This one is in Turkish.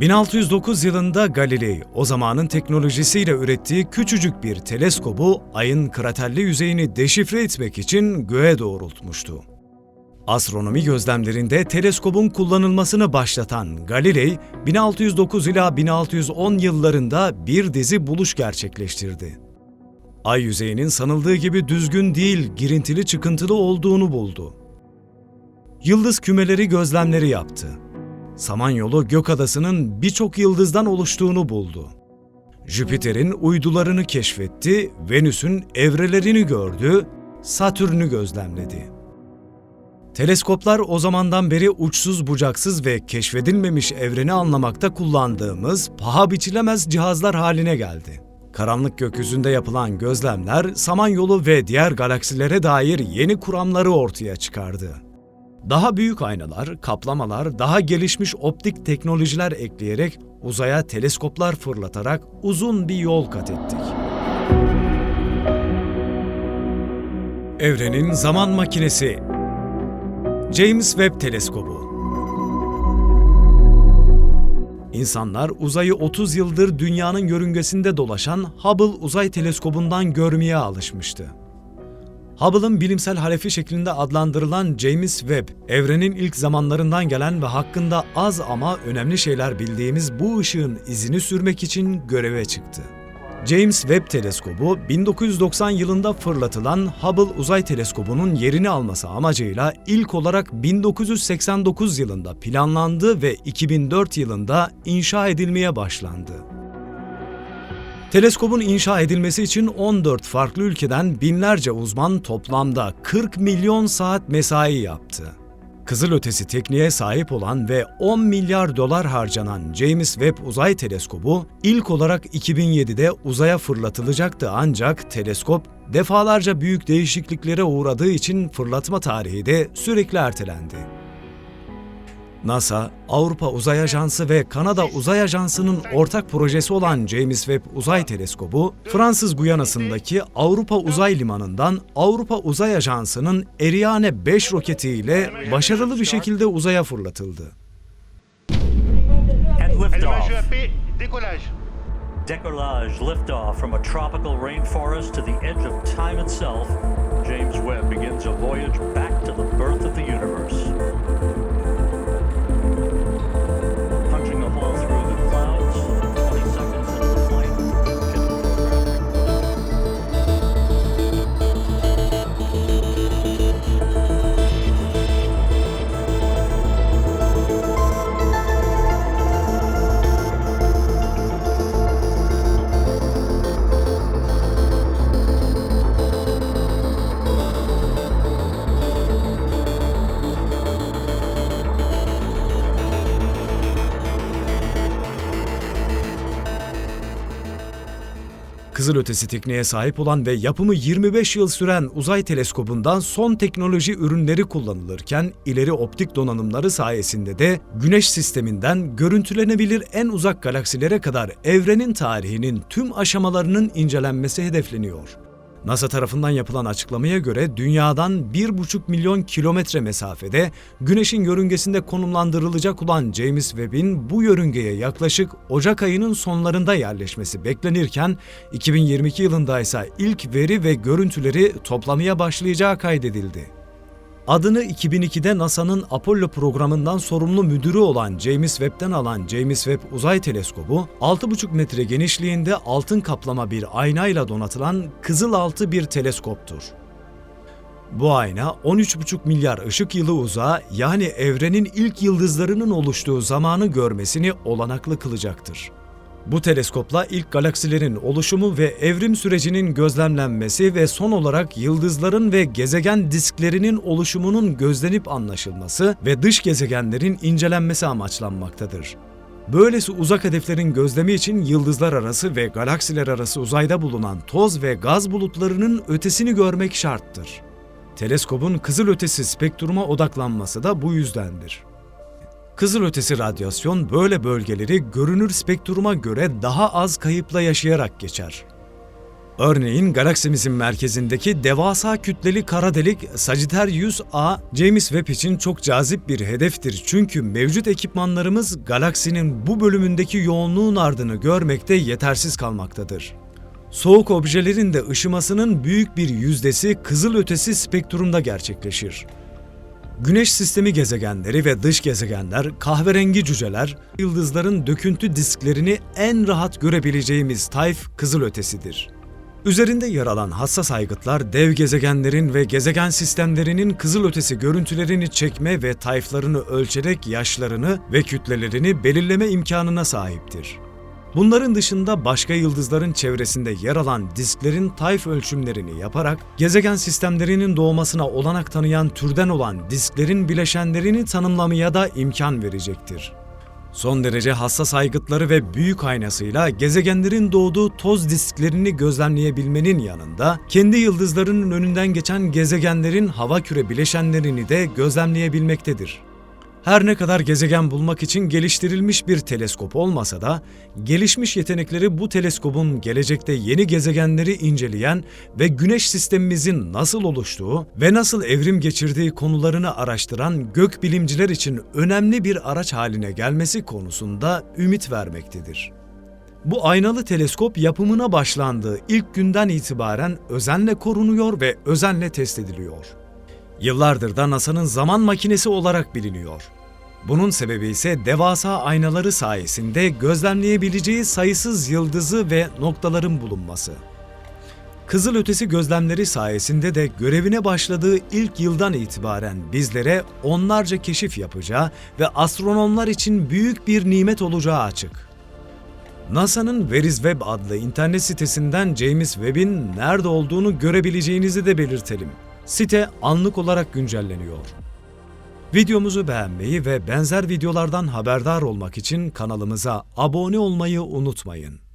1609 yılında Galilei, o zamanın teknolojisiyle ürettiği küçücük bir teleskobu ayın kraterli yüzeyini deşifre etmek için göğe doğrultmuştu. Astronomi gözlemlerinde teleskobun kullanılmasını başlatan Galilei, 1609 ila 1610 yıllarında bir dizi buluş gerçekleştirdi. Ay yüzeyinin sanıldığı gibi düzgün değil, girintili çıkıntılı olduğunu buldu. Yıldız kümeleri gözlemleri yaptı. Samanyolu Gökadası'nın birçok yıldızdan oluştuğunu buldu. Jüpiter'in uydularını keşfetti, Venüs'ün evrelerini gördü, Satürn'ü gözlemledi. Teleskoplar o zamandan beri uçsuz bucaksız ve keşfedilmemiş evreni anlamakta kullandığımız paha biçilemez cihazlar haline geldi. Karanlık gökyüzünde yapılan gözlemler Samanyolu ve diğer galaksilere dair yeni kuramları ortaya çıkardı. Daha büyük aynalar, kaplamalar, daha gelişmiş optik teknolojiler ekleyerek uzaya teleskoplar fırlatarak uzun bir yol kat ettik. Evrenin zaman makinesi James Webb Teleskobu İnsanlar uzayı 30 yıldır dünyanın yörüngesinde dolaşan Hubble Uzay Teleskobu'ndan görmeye alışmıştı. Hubble'ın bilimsel halefi şeklinde adlandırılan James Webb, evrenin ilk zamanlarından gelen ve hakkında az ama önemli şeyler bildiğimiz bu ışığın izini sürmek için göreve çıktı. James Webb Teleskobu 1990 yılında fırlatılan Hubble Uzay Teleskobu'nun yerini alması amacıyla ilk olarak 1989 yılında planlandı ve 2004 yılında inşa edilmeye başlandı. Teleskobun inşa edilmesi için 14 farklı ülkeden binlerce uzman toplamda 40 milyon saat mesai yaptı. Kızılötesi tekniğe sahip olan ve 10 milyar dolar harcanan James Webb Uzay Teleskobu ilk olarak 2007'de uzaya fırlatılacaktı ancak teleskop defalarca büyük değişikliklere uğradığı için fırlatma tarihi de sürekli ertelendi. NASA, Avrupa Uzay Ajansı ve Kanada Uzay Ajansı'nın ortak projesi olan James Webb Uzay Teleskobu, Fransız Guyana'sındaki Avrupa Uzay Limanı'ndan Avrupa Uzay Ajansı'nın Ariane 5 roketiyle başarılı bir şekilde uzaya fırlatıldı. Decollage liftoff from a tropical rainforest to the edge of time itself. Kızılötesi tekniğe sahip olan ve yapımı 25 yıl süren uzay teleskobundan son teknoloji ürünleri kullanılırken ileri optik donanımları sayesinde de Güneş sisteminden görüntülenebilir en uzak galaksilere kadar evrenin tarihinin tüm aşamalarının incelenmesi hedefleniyor. NASA tarafından yapılan açıklamaya göre dünyadan 1,5 milyon kilometre mesafede Güneş'in yörüngesinde konumlandırılacak olan James Webb'in bu yörüngeye yaklaşık Ocak ayının sonlarında yerleşmesi beklenirken 2022 yılında ise ilk veri ve görüntüleri toplamaya başlayacağı kaydedildi. Adını 2002'de NASA'nın Apollo programından sorumlu müdürü olan James Webb'den alan James Webb Uzay Teleskobu, 6,5 metre genişliğinde altın kaplama bir aynayla donatılan kızılaltı bir teleskoptur. Bu ayna 13,5 milyar ışık yılı uzağa yani evrenin ilk yıldızlarının oluştuğu zamanı görmesini olanaklı kılacaktır. Bu teleskopla ilk galaksilerin oluşumu ve evrim sürecinin gözlemlenmesi ve son olarak yıldızların ve gezegen disklerinin oluşumunun gözlenip anlaşılması ve dış gezegenlerin incelenmesi amaçlanmaktadır. Böylesi uzak hedeflerin gözlemi için yıldızlar arası ve galaksiler arası uzayda bulunan toz ve gaz bulutlarının ötesini görmek şarttır. Teleskobun kızılötesi spektruma odaklanması da bu yüzdendir. Kızılötesi radyasyon böyle bölgeleri görünür spektruma göre daha az kayıpla yaşayarak geçer. Örneğin galaksimizin merkezindeki devasa kütleli kara delik Sagittarius A, James Webb için çok cazip bir hedeftir çünkü mevcut ekipmanlarımız galaksinin bu bölümündeki yoğunluğun ardını görmekte yetersiz kalmaktadır. Soğuk objelerin de ışımasının büyük bir yüzdesi kızılötesi spektrumda gerçekleşir. Güneş sistemi gezegenleri ve dış gezegenler, kahverengi cüceler, yıldızların döküntü disklerini en rahat görebileceğimiz tayf kızılötesidir. Üzerinde yer alan hassas aygıtlar dev gezegenlerin ve gezegen sistemlerinin kızılötesi görüntülerini çekme ve tayflarını ölçerek yaşlarını ve kütlelerini belirleme imkanına sahiptir. Bunların dışında başka yıldızların çevresinde yer alan disklerin tayf ölçümlerini yaparak gezegen sistemlerinin doğmasına olanak tanıyan türden olan disklerin bileşenlerini tanımlamaya da imkan verecektir. Son derece hassas aygıtları ve büyük aynasıyla gezegenlerin doğduğu toz disklerini gözlemleyebilmenin yanında kendi yıldızlarının önünden geçen gezegenlerin hava küre bileşenlerini de gözlemleyebilmektedir. Her ne kadar gezegen bulmak için geliştirilmiş bir teleskop olmasa da, gelişmiş yetenekleri bu teleskobun gelecekte yeni gezegenleri inceleyen ve güneş sistemimizin nasıl oluştuğu ve nasıl evrim geçirdiği konularını araştıran gökbilimciler için önemli bir araç haline gelmesi konusunda ümit vermektedir. Bu aynalı teleskop yapımına başlandığı ilk günden itibaren özenle korunuyor ve özenle test ediliyor. Yıllardır da NASA'nın zaman makinesi olarak biliniyor. Bunun sebebi ise devasa aynaları sayesinde gözlemleyebileceği sayısız yıldızı ve noktaların bulunması. Kızılötesi gözlemleri sayesinde de görevine başladığı ilk yıldan itibaren bizlere onlarca keşif yapacağı ve astronomlar için büyük bir nimet olacağı açık. NASA'nın is Web adlı internet sitesinden James Webb'in nerede olduğunu görebileceğinizi de belirtelim. Site anlık olarak güncelleniyor. Videomuzu beğenmeyi ve benzer videolardan haberdar olmak için kanalımıza abone olmayı unutmayın.